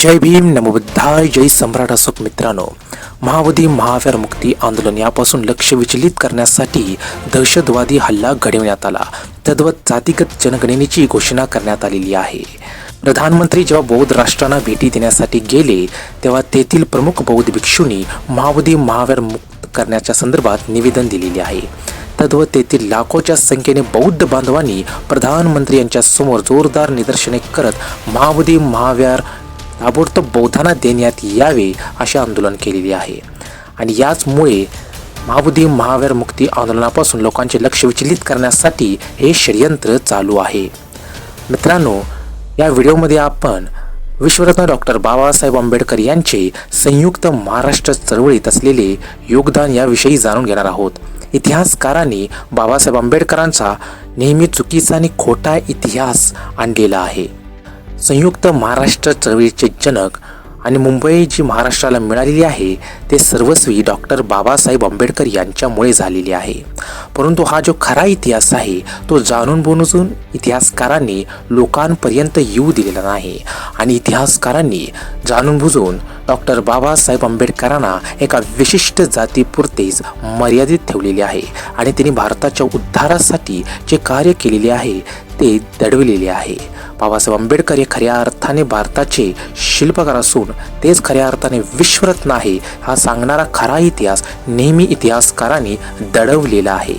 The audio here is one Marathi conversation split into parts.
जय भीम नमोबुद्धाय जय सम्राट असोक मित्रांनो. महावधी महावीर मुक्ती आंदोलन यापासून लक्ष विचलित करण्यासाठी दहशतवादी हल्ला घडविण्यात आला. तद्वत जातीगत जनगणनेची घोषणा करण्यात आलेली आहे. प्रधानमंत्री जेव्हा बौद्ध राष्ट्रांना भेटी देण्यासाठी गेले तेव्हा तेथील प्रमुख बौद्ध भिक्षूंनी महावधी महावीर मुक्त करण्याच्या संदर्भात निवेदन दिलेले आहे. तद्व तेथील लाखोच्या संख्येने बौद्ध बांधवांनी प्रधानमंत्री यांच्या समोर जोरदार निदर्शने करत महावधी महाव्यार ताबडतोब बौद्धांना देण्यात यावे असे आंदोलन केलेले आहे. आणि याचमुळे महाबुद्धी महावीर मुक्ती आंदोलनापासून लोकांचे लक्ष विचलित करण्यासाठी हे षडयंत्र चालू आहे. मित्रांनो या व्हिडिओमध्ये आपण विश्वरत्न डॉक्टर बाबासाहेब आंबेडकर यांचे संयुक्त महाराष्ट्र चळवळीत असलेले योगदान याविषयी जाणून घेणार आहोत. इतिहासकारांनी बाबासाहेब आंबेडकरांचा नेहमी चुकीचा आणि खोटा इतिहास आणलेला आहे. संयुक्त महाराष्ट्र चळवळीचे जनक आणि मुंबई जी महाराष्ट्राला मिळालेली आहे ते सर्वस्वी डॉक्टर बाबासाहेब आंबेडकर यांच्यामुळे झालेले आहे. परंतु हा जो खरा इतिहास आहे तो जाणून बोनजून इतिहासकारांनी लोकांपर्यंत येऊ दिलेला नाही आणि इतिहासकारांनी जाणून बुजून डॉक्टर बाबासाहेब आंबेडकरांना एका विशिष्ट जातीपुरतेच मर्यादित ठेवलेले आहे आणि त्यांनी भारताच्या उद्धारासाठी जे कार्य केलेले आहे ते दडविलेले आहे. बाबासाहेब आंबेडकर हे खऱ्या अर्थाने भारताचे शिल्पकार असून तेच खऱ्या अर्थाने विश्वरत्न आहे हा सांगणारा खरा इतिहास नेहमी इतिहासकारांनी दडवलेला आहे.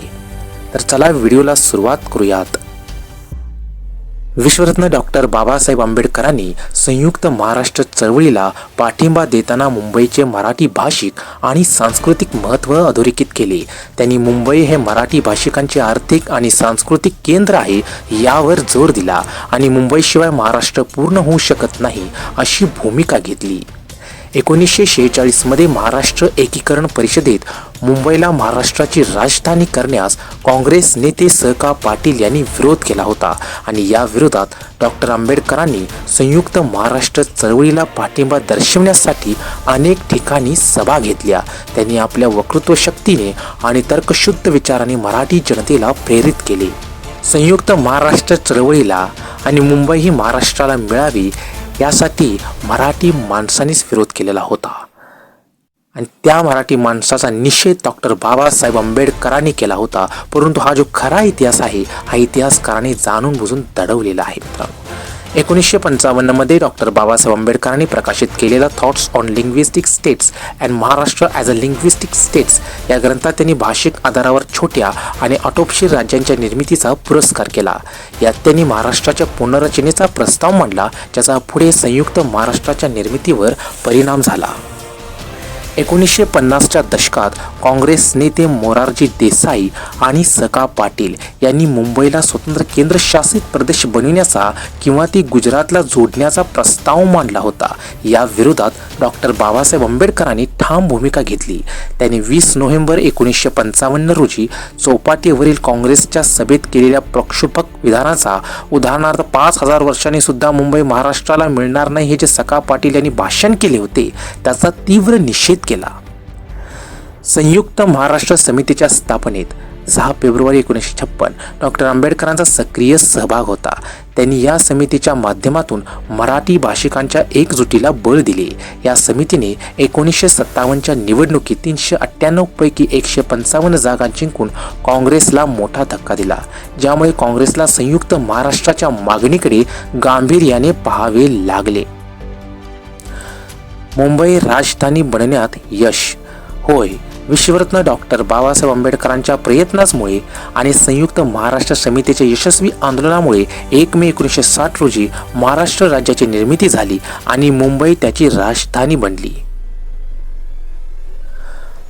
तर चला व्हिडिओला सुरुवात करूयात. विश्वरत्न डॉक्टर बाबासाहेब आंबेडकरांनी संयुक्त महाराष्ट्र चळवळीला पाठिंबा देताना मुंबईचे मराठी भाषिक आणि सांस्कृतिक महत्त्व अधोरेखित केले. त्यांनी मुंबई हे मराठी भाषिकांचे आर्थिक आणि सांस्कृतिक केंद्र आहे यावर जोर दिला आणि मुंबईशिवाय महाराष्ट्र पूर्ण होऊ शकत नाही अशी भूमिका घेतली. एकोणीसशे शेहेचाळीसमध्ये महाराष्ट्र एकीकरण परिषदेत मुंबईला महाराष्ट्राची राजधानी करण्यास काँग्रेस नेते सहका पाटील यांनी विरोध केला होता. आणि या विरोधात डॉक्टर आंबेडकरांनी संयुक्त महाराष्ट्र चळवळीला पाठिंबा दर्शवण्यासाठी अनेक ठिकाणी सभा घेतल्या. त्यांनी आपल्या वक्तृत्व शक्तीने आणि तर्कशुद्ध विचाराने मराठी जनतेला प्रेरित केले. संयुक्त महाराष्ट्र चळवळीला आणि मुंबई ही महाराष्ट्राला मिळावी यासाठी मराठी माणसानेच विरोध केलेला होता. आणि त्या मराठी माणसाचा निषेध डॉक्टर बाबासाहेब आंबेडकरांनी केला होता. परंतु हा जो खरा इतिहास आहे हा इतिहासकारांनी जाणून बुजून दडवलेला आहे मित्रांनो. एकोणीसशे पंचावन्नमध्ये डॉक्टर बाबासाहेब आंबेडकरांनी प्रकाशित केलेला thoughts on linguistic states and Maharashtra as a linguistic states या ग्रंथात त्यांनी भाषिक आधारावर छोट्या आणि आटोपशीर राज्यांच्या निर्मितीचा पुरस्कार केला. यात त्यांनी महाराष्ट्राच्या पुनर्रचनेचा प्रस्ताव मांडला ज्याचा पुढे संयुक्त महाराष्ट्राच्या निर्मितीवर परिणाम झाला. एकोणीसशे पन्नासच्या दशकात काँग्रेस नेते मोरारजी देसाई आणि सका पाटील यांनी मुंबईला स्वतंत्र केंद्रशासित प्रदेश बनविण्याचा किंवा ती गुजरातला जोडण्याचा प्रस्ताव मांडला होता. या विरोधात डॉक्टर बाबासाहेब आंबेडकरांनी ठाम भूमिका घेतली. त्यांनी वीस नोव्हेंबर एकोणीसशे पंचावन्न रोजी चौपाटीवरील काँग्रेसच्या सभेत केलेल्या प्रक्षोभक विधानाचा उदाहरणार्थ पाच हजार वर्षांनी सुद्धा मुंबई महाराष्ट्राला मिळणार नाही हे जे सका पाटील यांनी भाषण केले होते त्याचा तीव्र निषेध केला. संयुक्त महाराष्ट्र समितीच्या स्थापनेत सहा फेब्रुवारी एकोणीसशे छप्पन डॉक्टर आंबेडकरांचा सक्रिय सहभाग होता. त्यांनी या समितीच्या माध्यमातून मराठी भाषिकांच्या एकजुटीला बळ दिले. या समितीने एकोणीसशे सत्तावन्नच्या निवडणुकीत तीनशे अठ्ठ्याण्णव पैकी एकशे पंचावन्न जागा जिंकून काँग्रेसला मोठा धक्का दिला. ज्यामुळे काँग्रेसला संयुक्त महाराष्ट्राच्या मागणीकडे गांभीर्याने पाहावे लागले. मुंबई राजधानी बनण्यात यश. होय विश्वरत्न डॉक्टर बाबासाहेब आंबेडकरांच्या प्रयत्नांमुळे आणि संयुक्त महाराष्ट्र समितीच्या यशस्वी आंदोलनामुळे एक मे एकोणीसशे साठ रोजी महाराष्ट्र राज्याची निर्मिती झाली आणि मुंबई त्याची राजधानी बनली.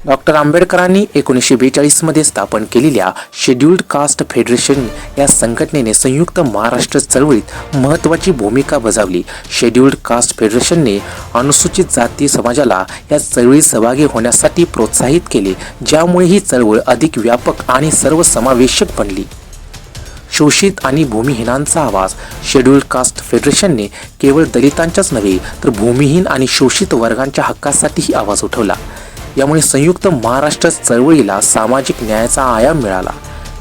डॉक्टर आंबेडकरांनी एकोणीसशे बेचाळीसमध्ये स्थापन केलेल्या शेड्युल्ड कास्ट फेडरेशन या संघटनेने संयुक्त महाराष्ट्र चळवळीत महत्त्वाची भूमिका बजावली. शेड्युल्ड कास्ट फेडरेशनने अनुसूचित जाती समाजाला या चळवळीत सहभागी होण्यासाठी प्रोत्साहित केले ज्यामुळे ही चळवळ अधिक व्यापक आणि सर्वसमावेशक बनली. शोषित आणि भूमिहीनांचा आवाज शेड्युल्ड कास्ट फेडरेशनने केवळ दलितांच्याच नव्हे तर भूमिहीन आणि शोषित वर्गांच्या हक्कासाठीही आवाज उठवला. यामुळे संयुक्त महाराष्ट्र चळवळीला सामाजिक न्यायाचा आयाम मिळाला.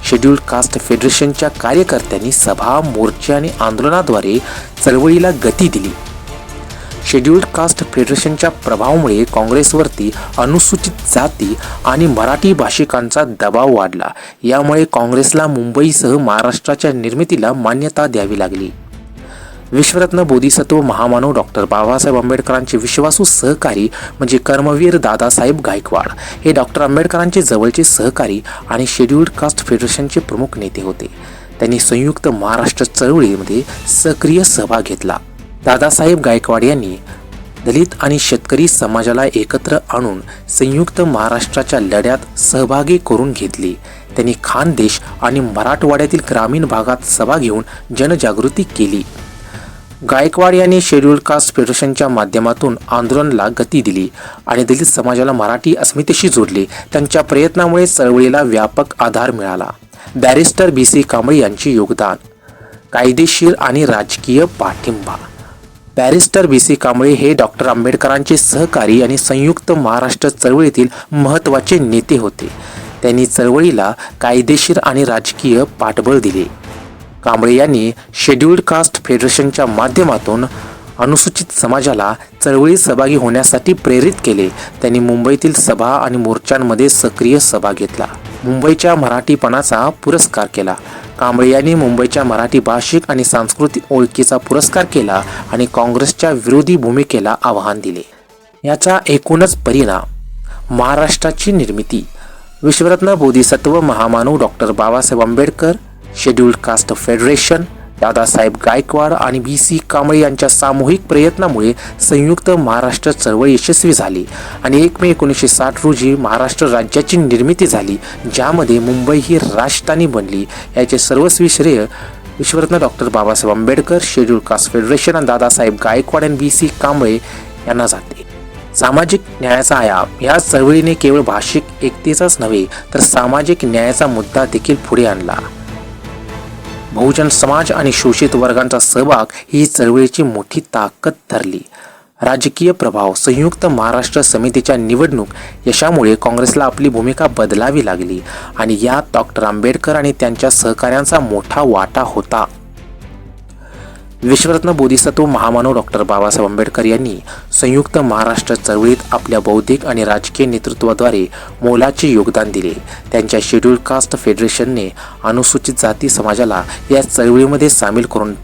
शेड्युल्ड कास्ट फेडरेशनच्या कार्यकर्त्यांनी सभा मोर्चे आणि आंदोलनाद्वारे चळवळीला गती दिली. शेड्युल्ड कास्ट फेडरेशनच्या प्रभावामुळे काँग्रेसवरती अनुसूचित जाती आणि मराठी भाषिकांचा दबाव वाढला. यामुळे काँग्रेसला मुंबईसह महाराष्ट्राच्या निर्मितीला मान्यता द्यावी लागली. विश्वरत्न बोधिसत्व महामानव डॉक्टर बाबासाहेब आंबेडकरांचे विश्वासू सहकारी म्हणजे कर्मवीर दादासाहेब गायकवाड. हे डॉक्टर आंबेडकरांचे जवळचे सहकारी आणि शेड्युल्ड कास्ट फेडरेशनचे प्रमुख नेते होते. त्यांनी संयुक्त महाराष्ट्र चळवळीमध्ये सक्रिय सहभाग घेतला. दादासाहेब गायकवाड यांनी दलित आणि शेतकरी समाजाला एकत्र आणून संयुक्त महाराष्ट्राच्या लढ्यात सहभागी करून घेतली. त्यांनी खानदेश आणि मराठवाड्यातील ग्रामीण भागात सभा घेऊन जनजागृती केली. गायकवाड यांनी शेड्युल कास्ट फेडरेशनच्या माध्यमातून आंदोलनाला गती दिली आणि दलित समाजाला मराठी अस्मितेशी जोडले. त्यांच्या प्रयत्नामुळे चळवळीला व्यापक आधार मिळाला. बॅरिस्टर बी सी कांबळे यांचे योगदान. कायदेशीर आणि राजकीय पाठिंबा. बॅरिस्टर बी सी कांबळे हे डॉक्टर आंबेडकरांचे सहकारी आणि संयुक्त महाराष्ट्र चळवळीतील महत्त्वाचे नेते होते. त्यांनी चळवळीला कायदेशीर आणि राजकीय पाठबळ दिले. कांबळे यांनी शेड्युल्ड कास्ट फेडरेशनच्या माध्यमातून अनुसूचित समाजाला चळवळीत सहभागी होण्यासाठी प्रेरित केले. त्यांनी मुंबईतील सभा आणि मोर्चांमध्ये सक्रिय सभा घेतला. मुंबईच्या मराठीपणाचा पुरस्कार केला. कांबळे यांनी मुंबईच्या मराठी भाषिक आणि सांस्कृतिक ओळखीचा पुरस्कार केला आणि काँग्रेसच्या विरोधी भूमिकेला आव्हान दिले. याचा एकूणच परिणाम महाराष्ट्राची निर्मिती. विश्वरत्न बोधिसत्व महामानव doctor Babasaheb Ambedkar scheduled caste federation Dadasaheb Gaikwad आणि बी सी कांबळे यांच्या सामूहिक प्रयत्नामुळे संयुक्त महाराष्ट्र चळवळ यशस्वी झाली आणि एक मे एकोणीसशे साठ रोजी महाराष्ट्र राज्याची निर्मिती झाली ज्यामध्ये मुंबई ही राजधानी बनली. याचे सर्वस्वी श्रेय विश्वरत्न doctor Babasaheb Ambedkar scheduled caste federation आणि दादासाहेब गायकवाड आणि बी सी कांबळे यांना जाते. सामाजिक न्यायाचा आयाम या चळवळीने केवळ भाषिक एकतेचाच नव्हे तर सामाजिक न्यायाचा मुद्दा देखील पुढे आणला. बहुजन समाज आणि शोषित वर्गांचा सहभाग ही चळवळीची मोठी ताकद ठरली राजकीय प्रभाव संयुक्त महाराष्ट्र समितीच्या निवडणूक यशामुळे काँग्रेसला आपली भूमिका बदलावी लागली आणि यात डॉक्टर आंबेडकर आणि त्यांच्या सहकाऱ्यांचा मोठा वाटा होता. विश्वरत्न बोधिसत्व महामानव डॉक्टर बाबासाहेब आंबेडकर यांनी संयुक्त महाराष्ट्र चळवळीत आपल्या बौद्धिक आणि राजकीय नेतृत्वाद्वारे मोलाचे योगदान दिले. त्यांच्या शेड्यूल कास्ट फेडरेशनने अनुसूचित जाती समाजाला या चळवळीमध्ये सामील करून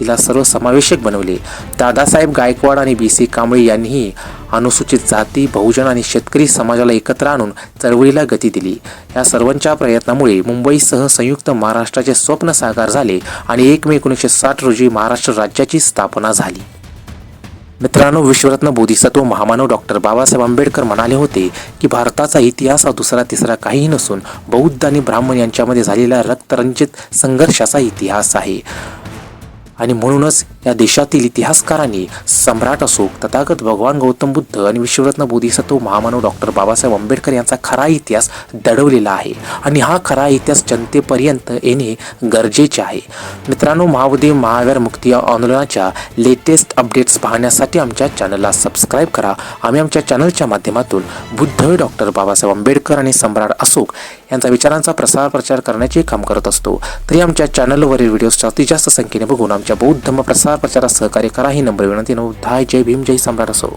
तिला सर्वसमावेशक बनवले. दादासाहेब गायकवाड आणि बी सी कांबळे यांनीही अनुसूचित जाती बहुजन आणि शेतकरी समाजाला एकत्र आणून चळवळीला गती दिली. या सर्वांच्या प्रयत्नामुळे मुंबईसह संयुक्त महाराष्ट्राचे स्वप्न साकार झाले आणि एक मे एकोणीसशे साठ रोजी महाराष्ट्र राज्याची स्थापना झाली. मित्रांनो विश्वरत्न बोधिसत्व महामानव डॉक्टर बाबासाहेब आंबेडकर म्हणाले होते की भारताचा इतिहास हा दुसरा तिसरा काहीही नसून बौद्ध आणि ब्राह्मण यांच्यामध्ये झालेला रक्तरंजित संघर्षाचा इतिहास आहे. आणि म्हणूनच या देशातील इतिहासकारांनी सम्राट असोक तथागत भगवान गौतम बुद्ध आणि विश्वरत्न बोधिसत्व महामानव डॉक्टर बाबासाहेब आंबेडकर यांचा खरा इतिहास दडवलेला आहे. आणि हा खरा इतिहास जनतेपर्यंत येणे गरजेचे आहे. मित्रांनो महावदेव महावीर मुक्ती आंदोलनाच्या लेटेस्ट अपडेट्स पाहण्यासाठी आमच्या चॅनलला सबस्क्राईब करा. आम्ही आमच्या चॅनलच्या माध्यमातून बुद्ध डॉक्टर बाबासाहेब आंबेडकर आणि सम्राट अशोक यांचा विचारांचा प्रसार प्रचार करण्याचे काम करत असतो. तरी आमच्या चॅनलवरील व्हिडिओज जास्तीत जास्त संख्येने बघून आमच्या बौद्ध धर्म प्रसार प्रचारात सहकार्य करा. ही नंबर विनंती नऊ दहा जय भीम जय सम्राट असो.